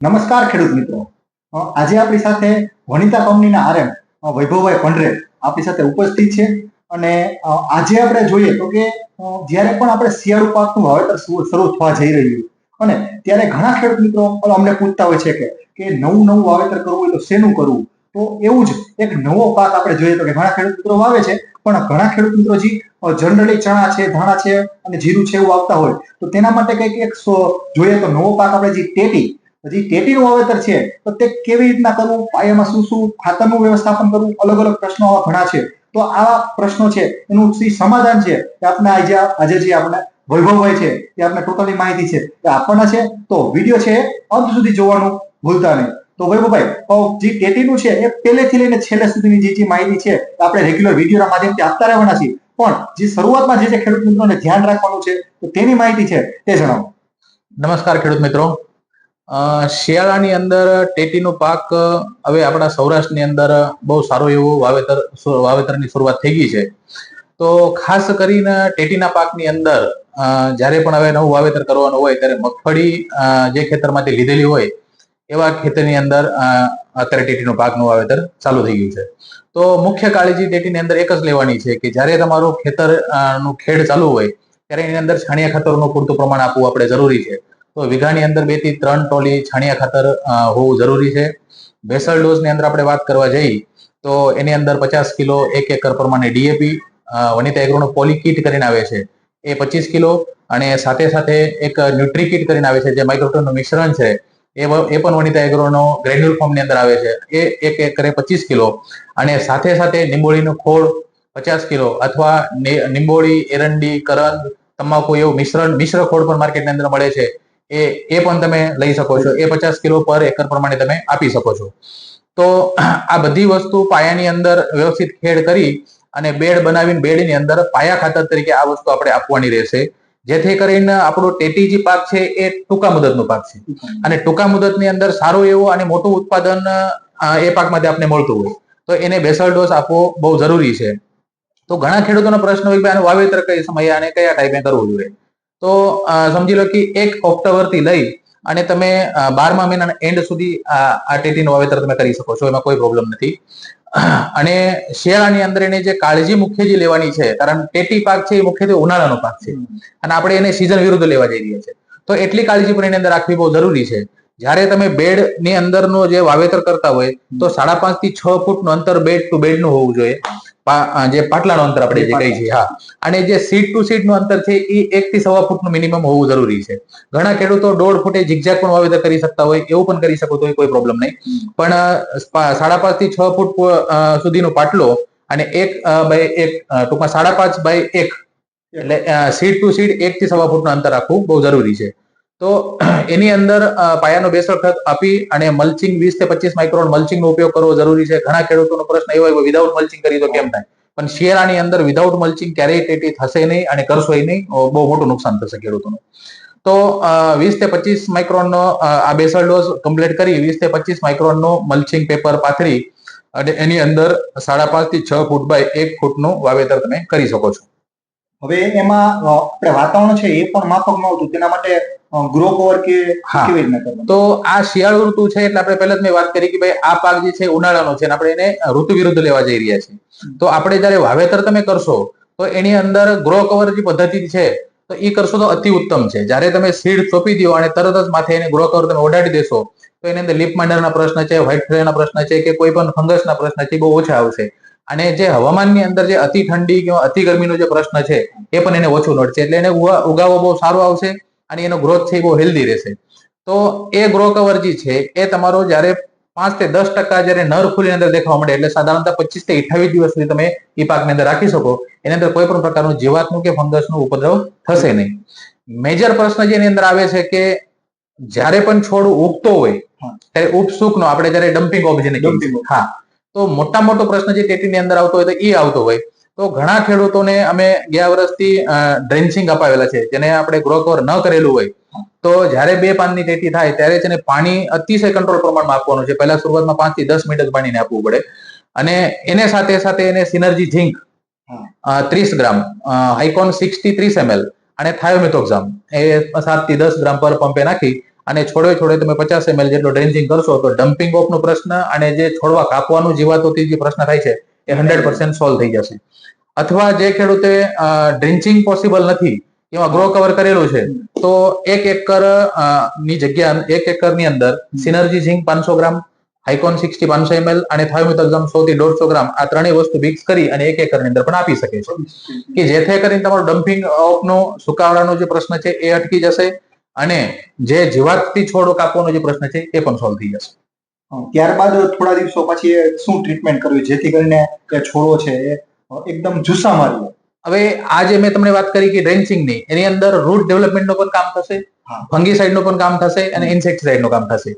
નમસ્કાર ખેડૂત મિત્રો. આજે આપણી સાથે વનિતા કંપનીના આરએમ વૈભવભાઈ પંડરે આપણી સાથે ઉપસ્થિત છે. અને આજે આપણે જોઈએ તો કે જ્યારે પણ આપણે શિયાળુ પાકનું વાવેતર શરૂ થવા જઈ રહ્યું અને ત્યારે ઘણા ખેડૂત મિત્રો અમને પૂછતા હોય છે કે કે નવું નવું વાવેતર કરવું હોય તો શેનું કરવું? તો એવું જ એક નવો પાક આપણે જોઈએ તો કે ઘણા ખેડૂત મિત્રો વાવે છે, પણ ઘણા ખેડૂત મિત્રો જે જનરલી ચણા છે, ધાણા છે અને જીરું છે એવું વાવતા હોય, તો તેના માટે કંઈક એક જોઈએ તો નવો પાક આપણે જે ટેટી હજી ટેટીનું વાવેતર છે, તો તે કેવી રીતના કરવું? પાયામાં શું શું ખાતરનું વ્યવસ્થાપન કરવું? અલગ અલગ પ્રશ્નો આવા ઘણા છે. તો આ પ્રશ્નો છે, એનું સમાધાન છે કે આપણે આજે આજે જે આપણે વૈભવભાઈ છે તે આપણે ટોટલી માહિતી છે. તે આપણને છે. તો વીડિયો છે, અંત સુધી જોવાનું ભૂલતા નહીં. તો વૈભવભાઈ જે ટેટીનું છે, એ પહેલેથી લઈને છેલ્લે સુધીની જે જે માહિતી છે આપણે રેગ્યુલર વિડીયોના માધ્યમથી આપતા રહેવાના છીએ. પણ જે શરૂઆતમાં જે જે ખેડૂત મિત્રોને ધ્યાન રાખવાનું છે, તો તેની માહિતી છે, તે જણાવો. નમસ્કાર ખેડૂત મિત્રો. શિયાળાની અંદર ટેટીનો પાક હવે આપણા સૌરાષ્ટ્રની અંદર બહુ સારું એવું વાવેતર વાવેતરની શરૂઆત થઈ ગઈ છે. તો ખાસ કરીને ટેટીના પાકની અંદર જ્યારે પણ હવે નવું વાવેતર કરવાનું હોય, ત્યારે મગફળી જે ખેતરમાંથી લીધેલી હોય, એવા ખેતરની અંદર અત્યારે ટેટીનો પાકનું વાવેતર ચાલુ થઈ ગયું છે. તો મુખ્ય કાળજી ટેટીની અંદર એક જ લેવાની છે કે જ્યારે તમારું ખેતરનું ખેડ ચાલુ હોય, ત્યારે એની અંદર છાણિયા ખાતરનું પૂરતું પ્રમાણ આપવું આપણે જરૂરી છે. તો વીઘાની અંદર બેથી ત્રણ ટોલી છાણિયા ખાતર હોવું જરૂરી છે. બેસલ ડોઝની અંદર આપણે વાત કરવા જઈ, તો એની અંદર પચાસ કિલો એક એકર પ્રમાણે ડીએપી વનિતા એગ્રોનો પોલી કીટ કરીને આવે છે. એ પચીસ કિલો અને સાથે સાથે એક ન્યુટ્રી કીટ કરીને આવે છે, જે માઇક્રોટનનું મિશ્રણ છે. એ એ પણ વનિતા એગ્રોનો ગ્રેન્યુલ ફોર્મની અંદર આવે છે. એ એક એકરે પચીસ કિલો અને સાથે સાથે લીંબોળીનો ખોળ પચાસ કિલો અથવા લીંબોળી એરંડી, કરંદ, તમાકુ એવું મિશ્રણ, મિશ્ર ખોળ પણ માર્કેટની અંદર મળે છે. એ એ પણ તમે લઈ શકો છો. એ પચાસ કિલો પર એકર પ્રમાણે તમે આપી શકો છો. તો આ બધી વસ્તુ પાયાની અંદર વ્યવસ્થિત ખેડ કરી અને બેડ બનાવીને બેડની અંદર પાયા ખાતર તરીકે આ વસ્તુ આપણે આપવાની રહેશે. જેથી કરીને આપણો ટેટી જે પાક છે એ ટૂંકા મુદતનો પાક છે. અને ટૂંકા મુદતની અંદર સારું એવું અને મોટું ઉત્પાદન એ પાકમાંથી આપને મળતું હોય. તો એને બેસલ ડોઝ આપવો બહુ જરૂરી છે. તો ઘણા ખેડૂતોનો પ્રશ્ન હોય કે આનું વાવેતર કઈ સમયે અને કયા ટાઈમે કરવું જોઈએ? તો સમજી લો કે એક ઓક્ટોબરથી લઈ અને તમે બારમા મહિનાના એન્ડ સુધી આ ટેટીનું વાવેતર તમે કરી શકો છો, એમાં કોઈ પ્રોબ્લેમ નથી. અને શિયાળાની અંદર એને જે કાળજી મુખ્ય જે લેવાની છે, કારણ ટેટી પાક છે એ મુખ્યત્વે ઉનાળાનો પાક છે. અને આપણે એને સિઝન વિરુદ્ધ લેવા જઈ રહ્યા છે તો એટલી કાળજી પણ એની અંદર રાખવી બહુ જરૂરી છે. જ્યારે તમે બેડની અંદરનો જે વાવેતર કરતા હોય, તો સાડા પાંચથી છ ફૂટનું અંતર બેડ ટુ બેડનું હોવું જોઈએ. જે પાટલાનું અંતર આપણે જે કહીએ છીએ હા. અને જે સીટ ટુ સીટનું અંતર છે એ એક થી સવા ફૂટનું મિનિમમ હોવું જરૂરી છે. ઘણા ખેડૂતો દોઢ ફૂટે ઝિગઝેગ પણ વાવેતર કરી શકતા હોય એવું પણ કરી શકો તો કોઈ પ્રોબ્લેમ નહીં. પણ સાડા પાંચથી છ ફૂટ સુધીનો પાટલો અને એક બાય એક ટૂંકમાં સાડા પાંચ બાય એક. એટલે સીટ ટુ સીટ એક થી સવા ફૂટનું અંતર રાખવું બહુ જરૂરી છે. તો એની અંદર પાયાનો બેસળ ખત આપી અને મલ્ચિંગ વીસથી પચીસ માઇક્રોન મલ્ચિંગ નો ઉપયોગ કરવો જરૂરી છે. ઘણા ખેડૂતોનો પ્રશ્ન એવો હોય વિધાઉટ મલ્ચિંગ કરી તો કેમ થાય? પણ શિયાળાની અંદર વિધાઉટ મલ્ચિંગ ક્યારેય ટેટી થશે નહીં અને કરશો નહીં બહુ મોટું નુકસાન થશે ખેડૂતોનું. તો વીસથી પચીસ માઇક્રોનનો આ બેસલ ડોઝ કમ્પ્લીટ કરી, વીસથી પચીસ માઇક્રોનનું મલ્ચિંગ પેપર પાથરી અને એની અંદર સાડા પાંચથી છ ફૂટ બાય એક ફૂટનું વાવેતર તમે કરી શકો છો. હવે એમાં આપણે વાતાવરણ છે એ પણ માફક ન તેના માટે ગ્રો કવર કે કેવી રીતના તો આ શિયાળુ ઋતુ છે એટલે આપણે પહેલા જ મેં વાત કરી કે ભાઈ આ પાક જે છે ઉનાળાનો છે આપણે એને ઋતુ વિરુદ્ધ લેવા જઈ રહ્યા છીએ. તો આપણે જયારે વાવેતર તમે કરશો તો એની અંદર ગ્રો કવર જે પદ્ધતિ છે તો એ કરશો તો અતિ ઉત્તમ છે. જ્યારે તમે સીડ ચોપી દો અને તરત જ માથે એને ગ્રો કવર તમે ઓડાડી દેશો તો એની અંદર લીપ માંડરના પ્રશ્ન છે વ્હાઇટ ફ્લેના પ્રશ્ન છે કે કોઈ પણ ફંગસના પ્રશ્ન છે બહુ ઓછા આવશે. અને જે હવામાનની અંદર જે અતિ ઠંડી કે અતિ ગરમીનો જે પ્રશ્ન છે એ પણ એને ઓછું નડશે. એટલે એને ઉગા- ઉગાવો બહુ સારો આવશે. અને એનો ગ્રોથ છે એ બહુ હેલ્ધી રહેશે. તો એ ગ્રો કવર જે છે એ તમારો જ્યારે પાંચથી દસ ટકા જ્યારે નર ફૂલની અંદર દેખાવા મળે એટલે સાધારણતઃ પચીસથી અઠાવીસ દિવસ સુધી તમે એ પાકની અંદર રાખી શકો. એની અંદર કોઈ પણ પ્રકારનું જીવાતનું કે ફંગસનું ઉપદ્રવ થશે નહીં. મેજર પ્રશ્ન જે એની અંદર આવે છે કે જ્યારે પણ છોડ ઉગતો હોય. ત્યારે ઉપસુકનો આપણે જ્યારે ડમ્પિંગ ઓફ જેને હા. તો મોટા મોટો પ્રશ્ન જે ટેટીની અંદર આવતો હોય તો એ આવતો હોય. તો ઘણા ખેડૂતોને અમે ગયા વર્ષથી ડ્રેન્ચિંગ અપાવેલા છે, જેને આપણે ગ્રો કવર ન કરેલું હોય. તો જ્યારે બે પાનની ટેટી થાય, ત્યારે છે ને પાણી અતિશય કંટ્રોલ પ્રમાણમાં આપવાનું છે. પહેલા શરૂઆતમાં પાંચથી દસ મિનિટ જ પાણીને આપવું પડે. અને એને સાથે સાથે એને સિનર્જી ઝીંક. ત્રીસ ગ્રામ હાઇકોન સિક્સટી ત્રીસ એમએલ અને થાયોમિથોક્ઝામ એ સાતથી દસ ગ્રામ પર પંપે નાખી અને છોડે છોડે તમે પચાસ એમએલ જેટલો ડ્રેન્જિંગ કરશો તો ડમ્પિંગ ઓફનો પ્રશ્ન અને જે છોડવા કાપવાનું જીવાતોથી જે પ્રશ્ન થાય છે એ હંડ્રેડ પર્સન્ટ સોલ્વ થઈ જશે. અથવા જે ખેડૂતે ડ્રિન્ચિંગ પોસિબલ નથી, એમાં ગ્રો કવર કરેલું છે, તો એક એકરની જગ્યા, એક એકરની અંદર સિનર્જી ઝીંક પાંચસો ગ્રામ હાઇકોન સિક્સટી પાંચસો એમએલ અને થાયોમિથોક્ઝમ સો થી દોઢસો ગ્રામ, આ ત્રણેય વસ્તુ મિક્સ કરી અને એક એકરની અંદર પણ આપી શકે છે. કે જેથી કરીને તમારું ડમ્પિંગ ઓફનો સુકાવડાનો જે પ્રશ્ન છે એ અટકી જશે અને જે જીવાતથી છોડ કાપવાનો જે પ્રશ્ન છે એ પણ સોલ્વ થઈ જશે. ત્યારબાદ થોડા દિવસો પછી એ શું ટ્રીટમેન્ટ કરવી જેથી કરીને એ છોડો છે એ એકદમ જુસ્સા મારી હવે આ જે મેં તમને વાત કરી કે ડ્રેન્ચિંગની એની અંદર રૂટ ડેવલપમેન્ટનું પણ કામ થશે હા. ફંગીસાઇડનું પણ કામ થશે અને ઇન્સેક્ટિસાઇડનું કામ થશે.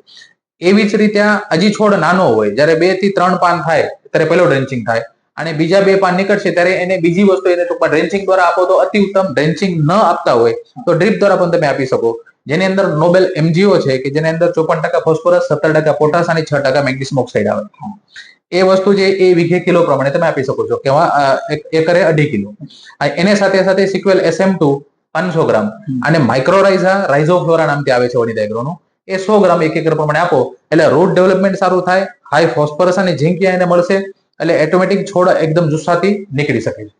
એવી જ રીતે હજી છોડ નાનો હોય જ્યારે બેથી ત્રણ પાન થાય ત્યારે પહેલો ડ્રેન્ચિંગ થાય. અને બીજા બે પાન નીકળશે ત્યારે એને બીજી વસ્તુ એને ટૂંકમાં ડ્રેન્ચિંગ દ્વારા આપો તો અતિ ઉત્તમ ડ્રેન્ચિંગ ન આપતા હોય તો ડ્રીપ દ્વારા પણ તમે આપી શકો. જેની અંદર નોબેલ એમજીઓ છે કે જેની અંદર ચોપન ટકા ફોસ્ફરસ, સત્તર ટકા પોટાશ અને છ ટકા મેગ્નેશિયમ ઓક્સાઇડ આવે. એ વસ્તુ જે એ વીઘે કિલો પ્રમાણે તમે આપી શકો છો. કે એક- એકરે અઢી કિલો. એને સાથે સાથે સિક્વેલ એસએમ ટુ પાંચસો ગ્રામ અને માઇક્રોરાઇઝા રાઇઝોફ્લોરા નામથી આવે છે વનિતાગ્રોનું એ સો ગ્રામ એક એકર પ્રમાણે આપો. એટલે રૂટ ડેવલપમેન્ટ સારું થાય હાઈ ફોસ્ફરસ અને ઝીંક એને મળશે, એટલે ઓટોમેટિક છોડ એકદમ જુસ્સાથી નીકળી શકે છે.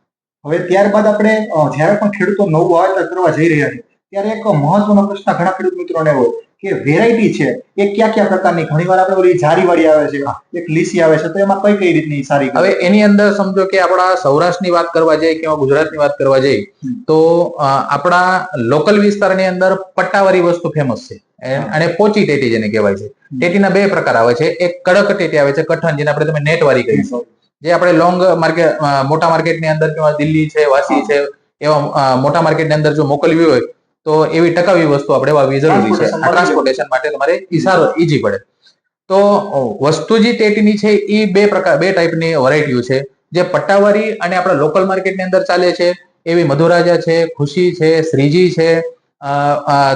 હવે ત્યારબાદ આપણે જ્યારે પણ ખેડૂતો નવું વાવેતર કરવા જઈ રહ્યા છે ત્યારે એક મહત્વનો પ્રશ્ન ઘણા ખેડૂત મિત્રોને હોય કે વેરાયટી છે એ કયા કયા પ્રકારની? ઘણીવાર આપણે ઓલી જારીવાળી આવે છે એક લીસી આવે છે તો એમાં કઈ કઈ રીતની સારી હવે એની અંદર સમજો કે આપણા સૌરાષ્ટ્રની વાત કરવા જઈએ કે ગુજરાતની વાત કરવા જઈએ તો આપણા લોકલ વિસ્તારની અંદર પટ્ટાવાળી વસ્તુ ફેમસ છે. અને પોચી ટેટી જેને કહેવાય છે. ટેટીના બે પ્રકાર આવે છે. એક કડક ટેટી આવે છે કઠણ જેને આપણે તમે નેટ વાળી કહીશું જે આપણે લોંગ માર્કેટ મોટા માર્કેટની અંદર કેવા દિલ્હી છે વાસી છે એવા મોટા માર્કેટની અંદર જો મોકલવી હોય તો એવી ટકાવી વસ્તુ આપણે વાવવી જરૂરી છે. ટ્રાન્સપોર્ટેશન માટે. તમારે ઈશારો ઈજી પડે. તો વસ્તુ જે ટેટીની છે એ બે પ્રકાર બે ટાઈપની વેરાયટીઓ છે. જે પટ્ટાવાળી અને આપણા લોકલ માર્કેટની અંદર ચાલે છે. એવી મધુરાજા છે ખુશી છે શ્રીજી છે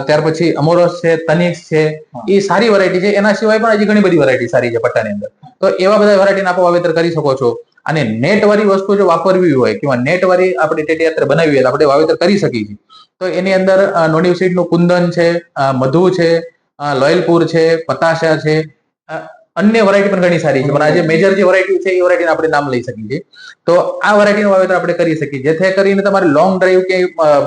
ત્યાર પછી અમોરસ છે તનિક્સ છે. એ સારી વેરાયટી છે. એના સિવાય પણ હજી ઘણી બધી વેરાયટી સારી છે પટ્ટાની અંદર. તો એવા બધા વેરાયટીના આપણે વાવેતર કરી શકો છો. અને નેટ વાળી વસ્તુ જો વાપરવી હોય કે નેટ વાળી આપણે ટેટી અત્યારે બનાવી હોય તો આપણે વાવેતર કરી શકીએ છીએ. તો એની અંદર નોનિવ સીટનું કુંદન છે મધુ છે લોયલપુર છે, પતાશા છે અન્ય વરાયટી પણ ઘણી સારી છે. પણ આજે મેજર જે વરાયટી છે, એ વેરાયટીના આપણે નામ લઈ શકીએ છીએ. તો આ વરાયટીનું વાવેતર આપણે કરી શકીએ જેથી કરીને તમારે લોંગ ડ્રાઈવ કે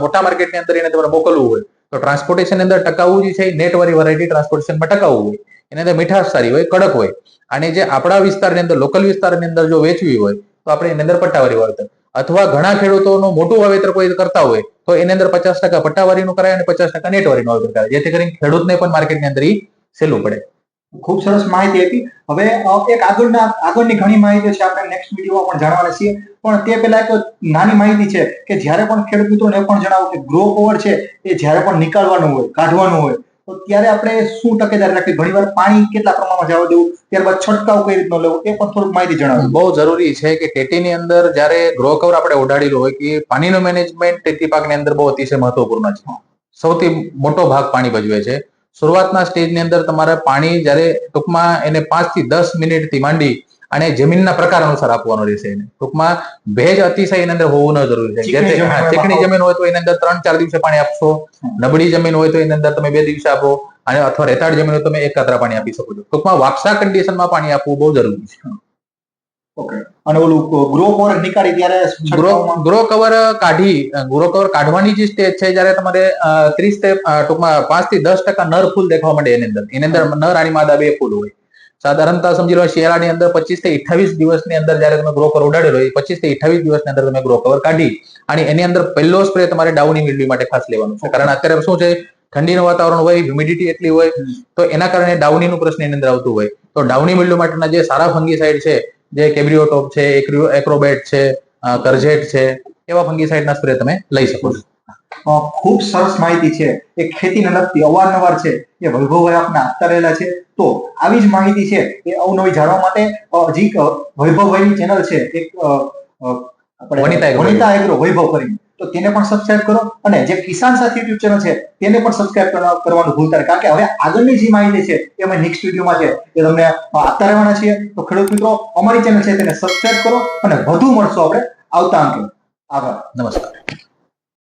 મોટા માર્કેટની અંદર એને તમારે મોકલવું હોય. તો ટ્રાન્સપોર્ટેશન અંદર ટકાવું જે છે નેટવાળી વરાયટી ટ્રાન્સપોર્ટેશનમાં ટકાવું હોય. એની અંદર મીઠાશ સારી હોય, કડક હોય. અને જે આપણા વિસ્તારની અંદર લોકલ વિસ્તારની અંદર જો વેચવી હોય, તો આપણે એની અંદર પટ્ટાવાળી વાવેતર. અથવા ઘણા ખેડૂતોનું મોટું વાવેતર કોઈ કરતા હોય, તો એની અંદર પચાસ ટકા પટ્ટાવારીનું કરાય અને પચાસ ટકા નેટવારીનું વાવેતર કરાય. જેથી કરીને ખેડૂતને પણ માર્કેટની અંદર સહેલું પડે. ખૂબ સરસ માહિતી આપી હવે એક આગળના, આગળની ઘણી માહિતી છે, આપણે નેક્સ્ટ વિડીયોમાં પણ જાણવાના છીએ. પણ તે પહેલા એક નાની માહિતી છે કે જ્યારે પણ ખેડૂત મિત્રોને પણ જણાવો કે ગ્રો ઓવર છે, એ જ્યારે પણ નીકાળવાનું હોય, કાઢવાનું હોય તો ત્યારે આપણે શું તકેદારી રાખવી? ઘણીવાર પાણી કેટલા પ્રમાણમાં જવા દેવું? ત્યારબાદ છંટકાવ કઈ રીતનો લેવો? એ પણ થોડુંક માહિતી જણાવો બહુ જરૂરી છે કે ટેટીની અંદર જ્યારે ગ્રો કવર આપણે ઓઢાડેલું હોય કે પાણીનું મેનેજમેન્ટ ટેટી પાકની અંદર બહુ અતિશય મહત્વપૂર્ણ છે. સૌથી મોટો ભાગ પાણી ભજવે છે. શરૂઆતના સ્ટેજની અંદર તમારે પાણી જ્યારે ટૂંકમાં એને પાંચથી દસ મિનિટથી માંડી અને જમીનના પ્રકાર અનુસાર આપવાનો રહેશે એને. ટૂંકમાં ભેજ અતિશય એની અંદર હોવું ન જરૂરી છે. ચીકણી જમીન હોય તો એની અંદર ત્રણ ચાર દિવસે પાણી આપશો. નબળી જમીન હોય તો એની અંદર તમે બે દિવસે આપો. અને અથવા રેતાળ જમીન હોય તો તમે એક કાતરા પાણી આપી શકો છો. ટૂંકમાં વાપસા કન્ડિશનમાં પાણી આપવું બહુ જરૂરી છે. અને ઓલું ગ્રો કવર નીકાળી ત્યારે ગ્રો ગ્રો કવર કાઢી ગ્રો કવર કાઢવાની જે સ્ટેજ છે જ્યારે તમારે ત્રીસ ટૂંકમાં પાંચથી દસ ટકા નર ફૂલ દેખવા માંડે એની અંદર. એની અંદર નર અને માદા બે ફૂલ હોય. સાધારણતા સમજી લો શિયાળાની અંદર પચીસથી અઠાવીસ દિવસની અંદર જ્યારે તમે ગ્રો કવર ઉડાડેલો હોય પચીસથી અઠાવીસ દિવસની અંદર તમે ગ્રો કવર કાઢી અને એની અંદર પહેલો સ્પ્રે તમારે ડાઉની મિલ્ડી માટે ખાસ લેવાનો છે. કારણ અત્યારે શું છે ઠંડીનું વાતાવરણ હોય હ્યુમિડિટી એટલી હોય તો એના કારણે ડાઉનીનું પ્રશ્ન એની અંદર આવતું હોય. તો ડાઉની મિલ્ડુ માટેના જે સારા ફંગીસાઇડ છે જે કેબ્રિયોટોપ છે એક્રોબેટ છે કરજેટ છે એવા ફંગીસાઇડના સ્પ્રે તમે લઈ શકો છો. ખૂબ સરસ માહિતી છે. એ ખેતીને લગતી અવારનવાર છે. એ વૈભવભાઈ આપને આપતા રહેલા છે. તો આવી જ માહિતી છે એ અવનવી જાણવા માટે હજી વૈભવભાઈની ચેનલ છે. એક વનિતા એગ્રો. વનિતા એગ્રો. વૈભવ કરીને. તો તેને પણ સબસ્ક્રાઇબ કરો અને જે કિસાન સાથી યુટ્યુબ ચેનલ છે તેને પણ સબસ્ક્રાઇબ કરવાનું ભૂલતા કારણ કે હવે આગળની જે માહિતી છે એ અમે નેક્સ્ટ વિડીયોમાં છે એ તમને આપતા રહેવાના છીએ. તો ખેડૂત મિત્રો અમારી ચેનલ છે તેને સબસ્ક્રાઇબ કરો અને વધુ મળશો આપણે આવતા અંકે. આભાર. નમસ્કાર.